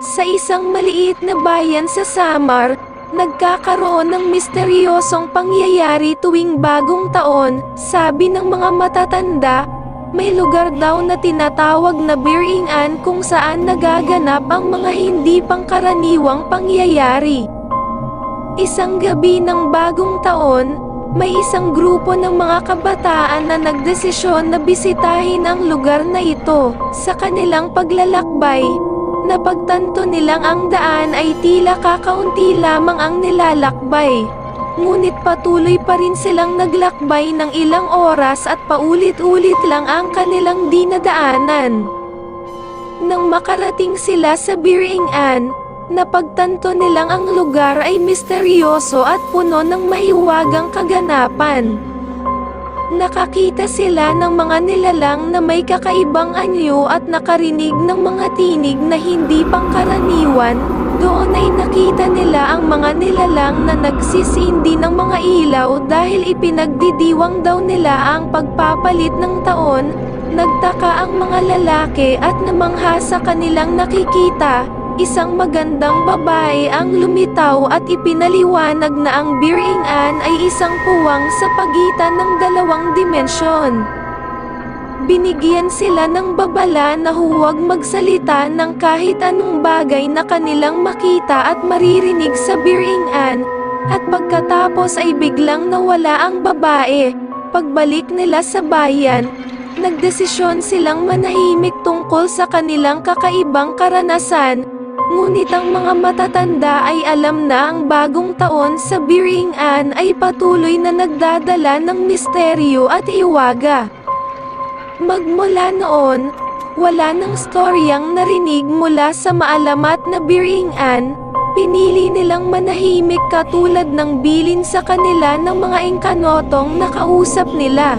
Sa isang maliit na bayan sa Samar, nagkakaroon ng misteryosong pangyayari tuwing bagong taon, sabi ng mga matatanda, may lugar daw na tinatawag na Biringan kung saan nagaganap ang mga hindi pangkaraniwang pangyayari. Isang gabi ng bagong taon, may isang grupo ng mga kabataan na nagdesisyon na bisitahin ang lugar na ito. Sa kanilang paglalakbay, napagtanto nilang ang daan ay tila kakaunti lamang ang nilalakbay. Ngunit patuloy pa rin silang naglakbay ng ilang oras at paulit-ulit lang ang kanilang dinadaanan. Nang makarating sila sa Biringan, napagtanto nilang ang lugar ay misteryoso at puno ng mahiwagang kaganapan. Nakakita sila ng mga nilalang na may kakaibang anyo at nakarinig ng mga tinig na hindi pangkaraniwan. Doon ay nakita nila ang mga nilalang na nagsisindi ng mga ilaw dahil ipinagdidiwang daw nila ang pagpapalit ng taon. Nagtaka ang mga lalaki at namangha sa kanilang nakikita. Isang magandang babae ang lumitaw at ipinaliwanag na ang Biringan ay isang puwang sa pagitan ng dalawang dimensyon. Binigyan sila ng babala na huwag magsalita ng kahit anong bagay na kanilang makita at maririnig sa Biringan, at pagkatapos ay biglang nawala ang babae. Pagbalik nila sa bayan, nagdesisyon silang manahimik tungkol sa kanilang kakaibang karanasan, Ngunit ang mga matatanda ay alam na ang bagong taon sa Biringan ay patuloy na nagdadala ng misteryo at hiwaga. Magmula noon, wala nang storyang narinig mula sa maalamat na Biringan, pinili nilang manahimik katulad ng bilin sa kanila ng mga engkanotong nakausap nila.